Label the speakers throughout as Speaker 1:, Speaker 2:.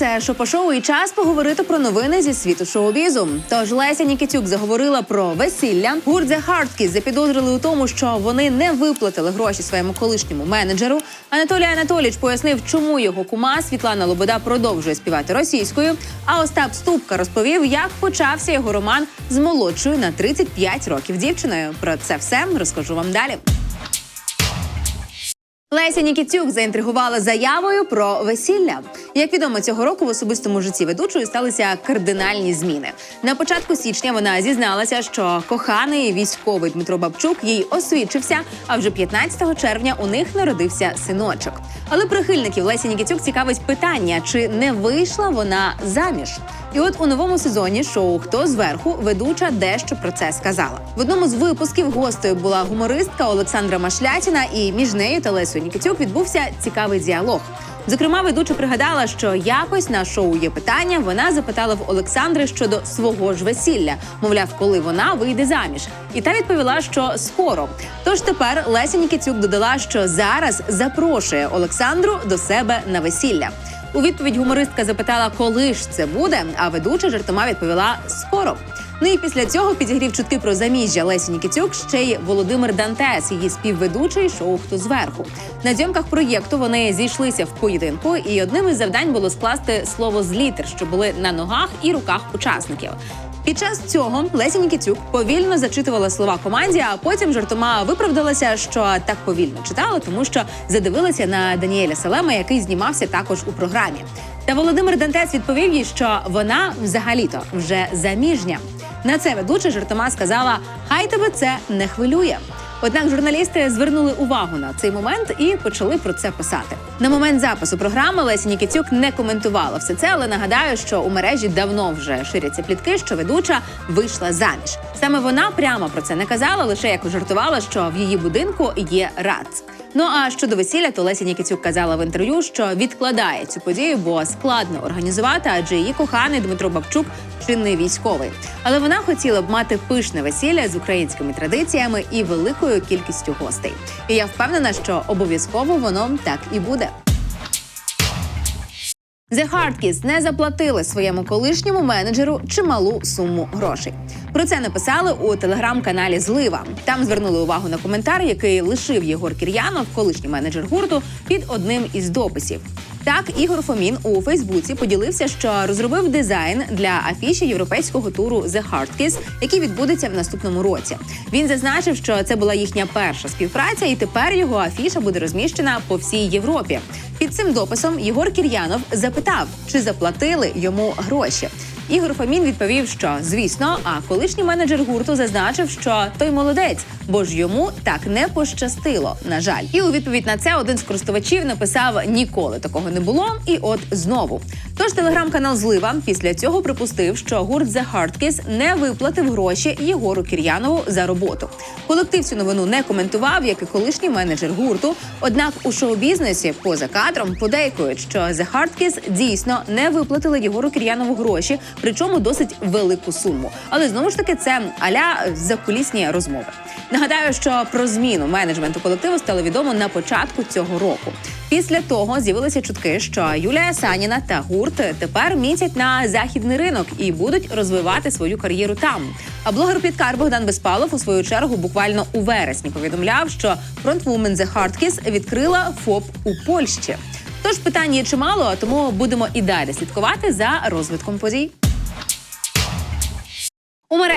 Speaker 1: Це шопо-шоу і час поговорити про новини зі світу шоу-бізу. Тож Леся Нікітюк заговорила про весілля. Гурт The Hardkiss запідозрили у тому, що вони не виплатили гроші своєму колишньому менеджеру. Анатолій Анатоліч пояснив, чому його кума Світлана Лобода продовжує співати російською. А Остап Ступка розповів, як почався його роман з молодшою на 35 років дівчиною. Про це все розкажу вам далі. Леся Нікітюк заінтригувала заявою про весілля. Як відомо, цього року в особистому житті ведучої сталися кардинальні зміни. На початку січня вона зізналася, що коханий військовий Дмитро Бабчук їй освідчився. А вже 15 червня у них народився синочок. Але прихильників Лесі Нікітюк цікавить питання, чи не вийшла вона заміж. І от у новому сезоні шоу Хто зверху ведуча дещо про це сказала. В одному з випусків гостею була гумористка Олександра Машлятіна, і між нею та Лесою Нікітюк відбувся цікавий діалог. Зокрема, ведуча пригадала, що якось на шоу є питання. Вона запитала в Олександри щодо свого ж весілля, мовляв, коли вона вийде заміж. І та відповіла, що скоро. Тож тепер Леся Нікітюк додала, що зараз запрошує Олександру до себе на весілля. У відповідь гумористка запитала, коли ж це буде. А ведуча жартома відповіла скоро. Ну і після цього підігрів чутки про заміжжя Лесі Нікітюк ще й Володимир Дантес, її співведучий шоу Хто зверху. На зйомках проєкту вони зійшлися в поєдинку, і одним із завдань було скласти слово з літер, що були на ногах і руках учасників. Під час цього Леся Нікітюк повільно зачитувала слова команді, а потім жартома виправдалася, що так повільно читала, тому що задивилася на Даніеля Салема, який знімався також у програмі. Та Володимир Дантес відповів їй, що вона взагалі-то вже заміжня. На це ведуча жартома сказала: Хай тебе це не хвилює. Однак журналісти звернули увагу на цей момент і почали про це писати. На момент запису програми Леся Нікітюк не коментувала все це, але нагадаю, що у мережі давно вже ширяться плітки, що ведуча вийшла заміж. Саме вона прямо про це не казала, лише як жартувала, що в її будинку є рац. Ну а щодо весілля, то Леся Нікітюк казала в інтерв'ю, що відкладає цю подію, бо складно організувати, адже її коханий Дмитро Бабчук чинний військовий. Але вона хотіла б мати пишне весілля з українськими традиціями і великою кількістю гостей. І я впевнена, що обов'язково воно так і буде. The Hardkiss не заплатили своєму колишньому менеджеру чималу суму грошей. Про це написали у телеграм-каналі Злива. Там звернули увагу на коментар, який лишив Єгор Кір'янов, колишній менеджер гурту, під одним із дописів. Так, Ігор Фомін у Фейсбуці поділився, що розробив дизайн для афіші європейського туру The Hardkiss, який відбудеться в наступному році. Він зазначив, що це була їхня перша співпраця, і тепер його афіша буде розміщена по всій Європі. Під цим дописом Єгор Кір'янов запитав, чи заплатили йому гроші. Ігор Фомін відповів, що звісно, а колишній менеджер гурту зазначив, що той молодець, бо ж йому так не пощастило. На жаль, і у відповідь на це один з користувачів написав: ніколи такого не було. І от знову. Тож телеграм-канал Злива після цього припустив, що гурт The Hardkiss не виплатив гроші Єгору Кір'янову за роботу. Колектив цю новину не коментував, як і колишній менеджер гурту. Однак у шоу-бізнесі поза кадром подейкують, що The Hardkiss дійсно не виплатили Єгору Кір'янову гроші, причому досить велику суму. Але знову ж таки це аля закулісні розмови. Нагадаю, що про зміну менеджменту колективу стало відомо на початку цього року. Після того з'явилися чутки, що Юлія Саніна та гурт тепер мітять на західний ринок і будуть розвивати свою кар'єру там. А блогер Пліткар Богдан Безпалов у свою чергу буквально у вересні повідомляв, що фронтвумен The Hardkiss відкрила ФОП у Польщі. Тож питань є чимало, тому будемо і далі слідкувати за розвитком подій.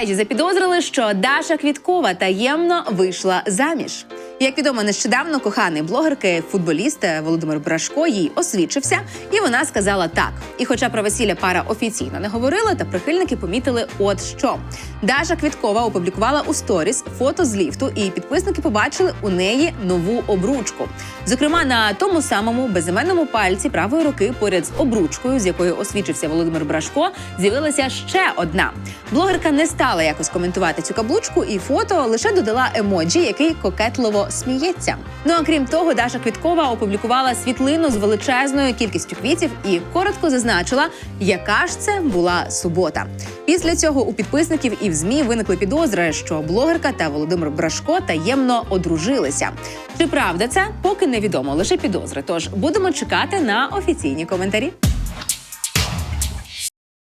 Speaker 1: Мережі запідозрили, що Даша Квіткова таємно вийшла заміж. Як відомо, нещодавно коханий блогерки, футболіст Володимир Брашко їй освідчився, і вона сказала так. І, хоча про весілля пара офіційно не говорила, та прихильники помітили, от що Даша Квіткова опублікувала у сторіс фото з ліфту, і підписники побачили у неї нову обручку. Зокрема, на тому самому безіменному пальці правої руки, поряд з обручкою, з якою освідчився Володимир Брашко, з'явилася ще одна. Блогерка не стала якось коментувати цю каблучку, і фото лише додала емоджі, який кокетливо сміється. Ну а крім того, Даша Квіткова опублікувала світлину з величезною кількістю квітів і коротко зазначила, яка ж це була субота. Після цього у підписників і в змі виникли підозри, що блогерка та Володимир Брашко таємно одружилися. Чи правда це поки невідомо, лише підозри. Тож будемо чекати на офіційні коментарі.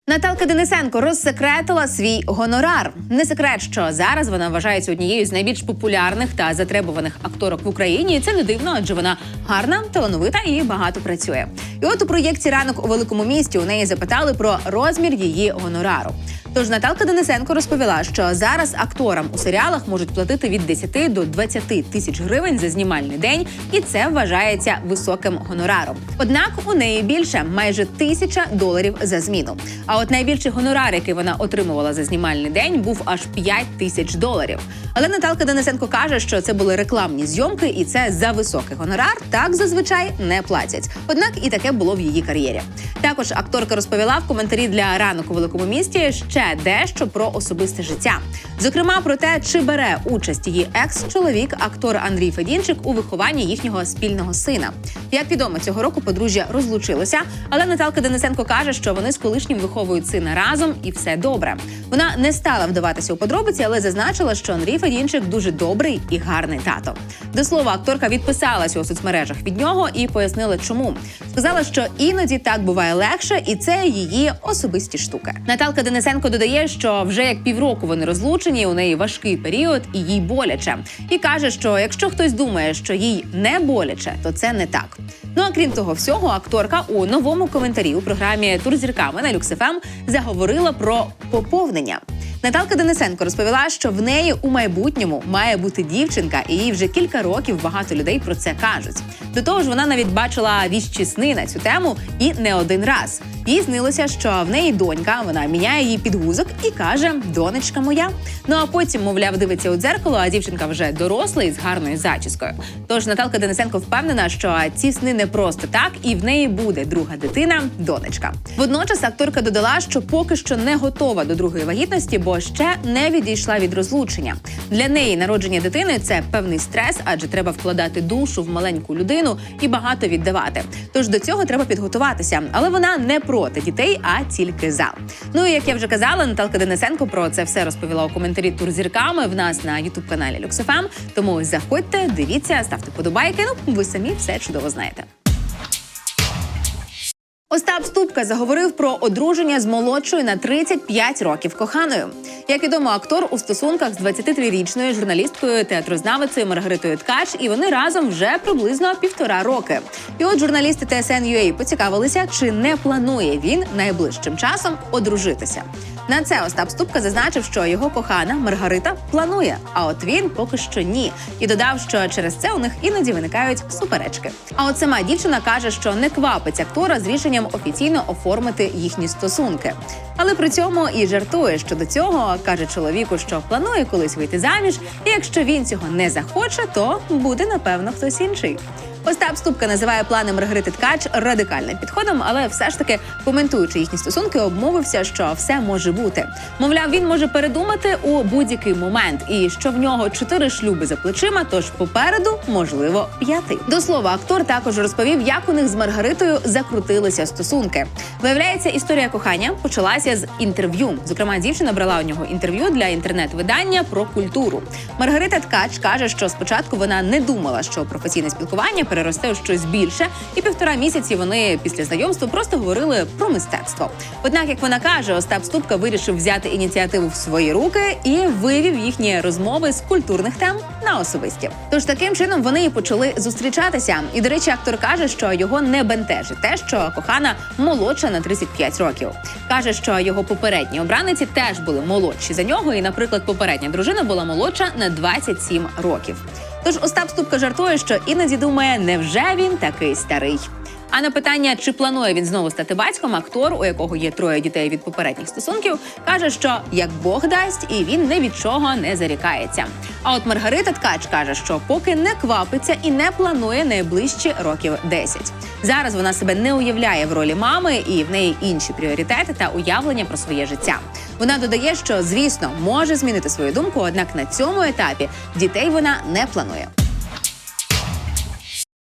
Speaker 1: Наталка Денисенко розсекретила свій гонорар. Не секрет, що зараз вона вважається однією з найбільш популярних та затребуваних акторок в Україні. Це не дивно, адже вона гарна, талановита і багато працює. І от у проєкті ранок у великому місті у неї запитали про розмір її гонорару. Тож Наталка Денисенко розповіла, що зараз акторам у серіалах можуть платити від 10 до 20 тисяч гривень за знімальний день, і це вважається високим гонораром. Однак у неї більше майже тисяча доларів за зміну. А от найбільший гонорар, який вона отримувала за знімальний день, був аж 5 тисяч доларів. Але Наталка Денисенко каже, що це були рекламні зйомки, і це за високий гонорар. Так зазвичай не платять. Однак і таке було в її кар'єрі. Також акторка розповіла в коментарі для ранок у великому місті ще дещо про особисте життя. Зокрема, про те, чи бере участь її екс-чоловік, актор Андрій Федінчик, у вихованні їхнього спільного сина. Як відомо, цього року подружжя розлучилося, але Наталка Денисенко каже, що вони з колишнім виховують сина разом, і все добре. Вона не стала вдаватися у подробиці, але зазначила, що Андрій Федінчик дуже добрий і гарний тато. До слова, акторка відписалася у соцмережах від нього і пояснила, чому. Сказала, що іноді так буває легше, і це її особисті штуки. Наталка Денисенко додає, що вже як півроку вони розлучені, у неї важкий період і їй боляче. І каже, що якщо хтось думає, що їй не боляче, то це не так. Ну а крім того всього, акторка у новому коментарі у програмі Тур зірками на Люксифем заговорила про поповнення. Наталка Денисенко розповіла, що в неї у майбутньому має бути дівчинка, і їй вже кілька років багато людей про це кажуть. До того ж, вона навіть бачила віщі сни на цю тему і не один раз. Їй снилося, що в неї донька, вона міняє її підгузок і каже: Донечка моя. Ну а потім, мовляв, дивиться у дзеркало, а дівчинка вже доросла і з гарною зачіскою. Тож Наталка Денисенко впевнена, що ці сни не просто так, і в неї буде друга дитина, донечка. Водночас акторка додала, що поки що не готова до другої вагітності, бо ще не відійшла від розлучення. Для неї народження дитини це певний стрес, адже треба вкладати душу в маленьку людину і багато віддавати. Тож до цього треба підготуватися. Але вона не проти дітей, а тільки за. Ну і як я вже казала, Наталка Денисенко про це все розповіла у коментарі тур зірками в нас на ютуб каналі LuxFM. Тому заходьте, дивіться, ставте подобайки. Ну ви самі все чудово знаєте. Остап Ступка заговорив про одруження з молодшою на 35 років коханою. Як відомо, актор у стосунках з 23-річною журналісткою театрознавицею Маргаритою Ткач, і вони разом вже приблизно півтора роки. І от журналісти TSN.ua поцікавилися, чи не планує він найближчим часом одружитися. На це Остап Ступка зазначив, що його кохана Маргарита планує, а от він поки що ні. І додав, що через це у них іноді виникають суперечки. А от сама дівчина каже, що не квапить актора з рішенням офіційно оформити їхні стосунки. Але при цьому і жартує щодо цього, каже чоловіку, що планує колись вийти заміж, і якщо він цього не захоче, то буде напевно хтось інший. Остап Ступка називає плани Маргарити Ткач радикальним підходом, але все ж таки, коментуючи їхні стосунки, обмовився, що все може бути. Мовляв, він може передумати у будь-який момент, і що в нього чотири шлюби за плечима, тож попереду можливо п'ятий. До слова, актор також розповів, як у них з Маргаритою закрутилися стосунки. Виявляється, історія кохання почалася з інтерв'ю. Зокрема, дівчина брала у нього інтерв'ю для інтернет-видання про культуру. Маргарита Ткач каже, що спочатку вона не думала, що професійне спілкування переросте у щось більше, і півтора місяці вони після знайомства просто говорили про мистецтво. Однак, як вона каже, Остап Ступка вирішив взяти ініціативу в свої руки і вивів їхні розмови з культурних тем на особисті. Тож таким чином вони і почали зустрічатися. І до речі, актор каже, що його не бентежить те, що кохана молодша на 35 років. каже, що його попередні обраниці теж були молодші за нього, і, наприклад, попередня дружина була молодша на 27 років. Тож Остап Ступка жартує, що іноді думає, невже він такий старий. А на питання, чи планує він знову стати батьком, актор, у якого є троє дітей від попередніх стосунків, каже, що як Бог дасть, і він ні від чого не зарікається. А от Маргарита Ткач каже, що поки не квапиться і не планує найближчі років 10. Зараз вона себе не уявляє в ролі мами, і в неї інші пріоритети та уявлення про своє життя. Вона додає, що звісно може змінити свою думку однак на цьому етапі дітей вона не планує.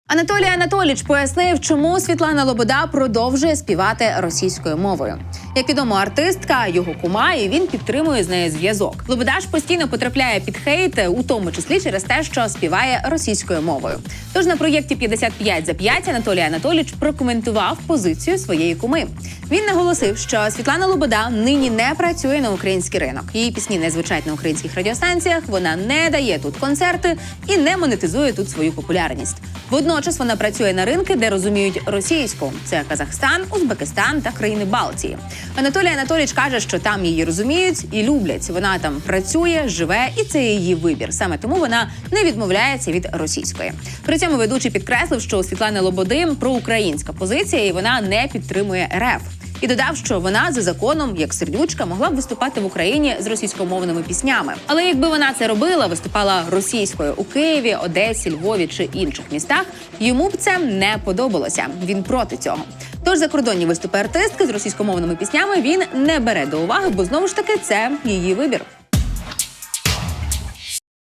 Speaker 1: Анатолій Анатоліч пояснив, чому Світлана Лобода продовжує співати російською мовою. Як відомо, артистка його кума, і він підтримує з нею зв'язок. Лобода ж постійно потрапляє під хейт, у тому числі через те, що співає російською мовою. Тож на проєкті «55 за 5» Анатолій Анатоліч прокоментував позицію своєї куми. Він наголосив, що Світлана Лобода нині не працює на український ринок. Її пісні не звучать на українських радіостанціях. Вона не дає тут концерти і не монетизує тут свою популярність. Водночас вона працює на ринки, де розуміють російську. Це Казахстан, Узбекистан та країни Балтії. Анатолій Анатолійович каже, що там її розуміють і люблять. Вона там працює, живе, і це її вибір. Саме тому вона не відмовляється від російської. При цьому ведучий підкреслив, що у Світлани Лободи проукраїнська позиція, і вона не підтримує РФ. І додав, що вона за законом, як сердючка, могла б виступати в Україні з російськомовними піснями. Але якби вона це робила, виступала російською у Києві, Одесі, Львові чи інших містах, йому б це не подобалося. Він проти цього. Тож закордонні виступи артистки з російськомовними піснями він не бере до уваги, бо знову ж таки це її вибір.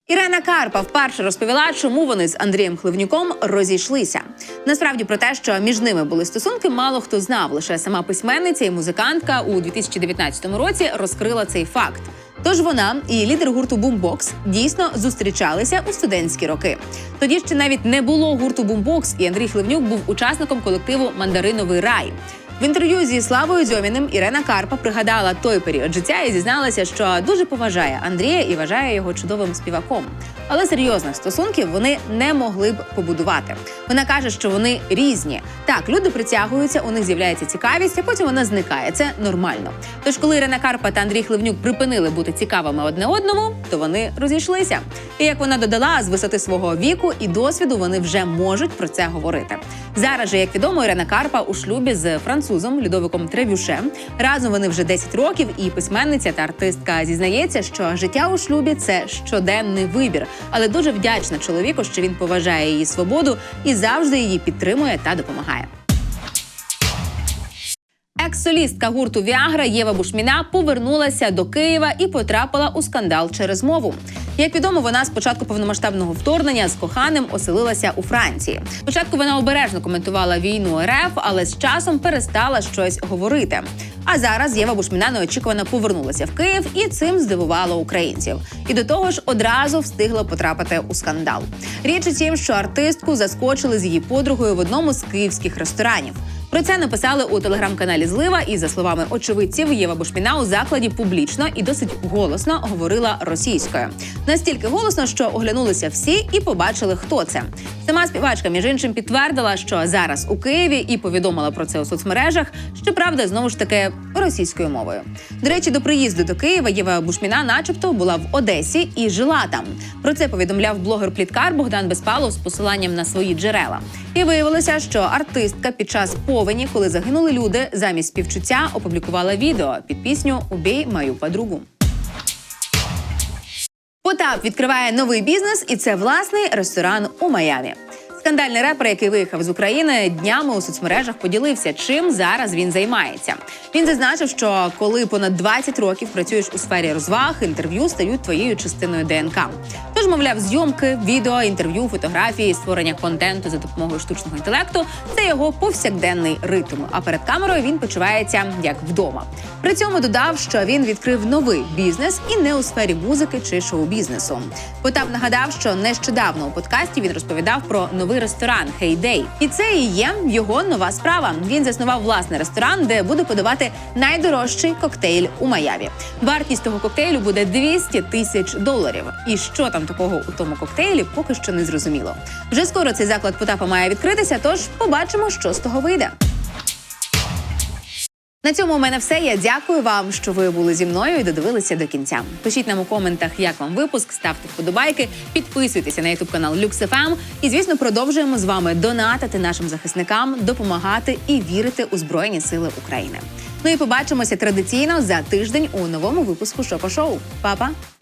Speaker 1: Ірена Карпа вперше розповіла, чому вони з Андрієм Хливнюком розійшлися. Насправді про те, що між ними були стосунки, мало хто знав. Лише сама письменниця і музикантка у 2019 році розкрила цей факт. Тож вона і лідер гурту Бумбокс дійсно зустрічалися у студентські роки. Тоді ще навіть не було гурту Бумбокс, і Андрій Хливнюк був учасником колективу Мандариновий рай. В інтерв'ю зі Славою Дзьоміним Ірена Карпа пригадала той період життя і зізналася, що дуже поважає Андрія і вважає його чудовим співаком. Але серйозних стосунків вони не могли б побудувати. Вона каже, що вони різні. Так, люди притягуються, у них з'являється цікавість, а потім вона зникає. Це нормально. Тож, коли Ірена Карпа та Андрій Хливнюк припинили бути цікавими одне одному, то вони розійшлися. І як вона додала, з висоти свого віку і досвіду вони вже можуть про це говорити. Зараз же, як відомо, Ірена Карпа у шлюбі з французом Людовиком Тревюше. Разом вони вже 10 років, і письменниця та артистка зізнається, що життя у шлюбі це щоденний вибір, але дуже вдячна чоловіку, що він поважає її свободу і завжди її підтримує та допомагає. Екс-солістка гурту Віагра Єва Бушміна повернулася до Києва і потрапила у скандал через мову. Як відомо, вона з початку повномасштабного вторгнення з коханим оселилася у Франції. Спочатку вона обережно коментувала війну РФ, але з часом перестала щось говорити. А зараз Єва Бушміна неочікувано повернулася в Київ і цим здивувала українців. І до того ж одразу встигла потрапити у скандал. Річ у тім, що артистку заскочили з її подругою в одному з київських ресторанів. Про це написали у телеграм-каналі Злива, і за словами очевидців, Єва Бушміна у закладі публічно і досить голосно говорила російською. Настільки голосно, що оглянулися всі і побачили, хто це. Сама співачка, між іншим, підтвердила, що зараз у Києві і повідомила про це у соцмережах. Щоправда, знову ж таки російською мовою. До речі, до приїзду до Києва Єва Бушміна, начебто, була в Одесі і жила там. Про це повідомляв блогер-пліткар Богдан Безпалов з посиланням на свої джерела. І виявилося, що артистка під час повені, коли загинули люди, замість співчуття опублікувала відео під пісню Убій мою подругу. Потап відкриває новий бізнес, і це власний ресторан у Майамі. Скандальний репер, який виїхав з України, днями у соцмережах поділився, чим зараз він займається. Він зазначив, що коли понад 20 років працюєш у сфері розваг, інтерв'ю стають твоєю частиною ДНК. Тож, мовляв, зйомки, відео, інтерв'ю, фотографії, створення контенту за допомогою штучного інтелекту це його повсякденний ритм. А перед камерою він почувається як вдома. При цьому додав, що він відкрив новий бізнес і не у сфері музики чи шоу-бізнесу. Потап нагадав, що нещодавно у подкасті він розповідав про новий ресторан Хейдей, і це і є його нова справа. Він заснував власний ресторан, де буде подавати найдорожчий коктейль у Майамі. Вартість того коктейлю буде 200 тисяч доларів. І що там такого у тому коктейлі, поки що не зрозуміло. Вже скоро цей заклад Потапа має відкритися, тож побачимо, що з того вийде. На цьому у мене все. Я дякую вам, що ви були зі мною і додивилися до кінця. Пишіть нам у коментах, як вам випуск, ставте вподобайки, підписуйтеся на ютуб канал LuxFM. І звісно, продовжуємо з вами донатити нашим захисникам, допомагати і вірити у Збройні Сили України. Ну і побачимося традиційно за тиждень у новому випуску Шопо Шоу. Па-па!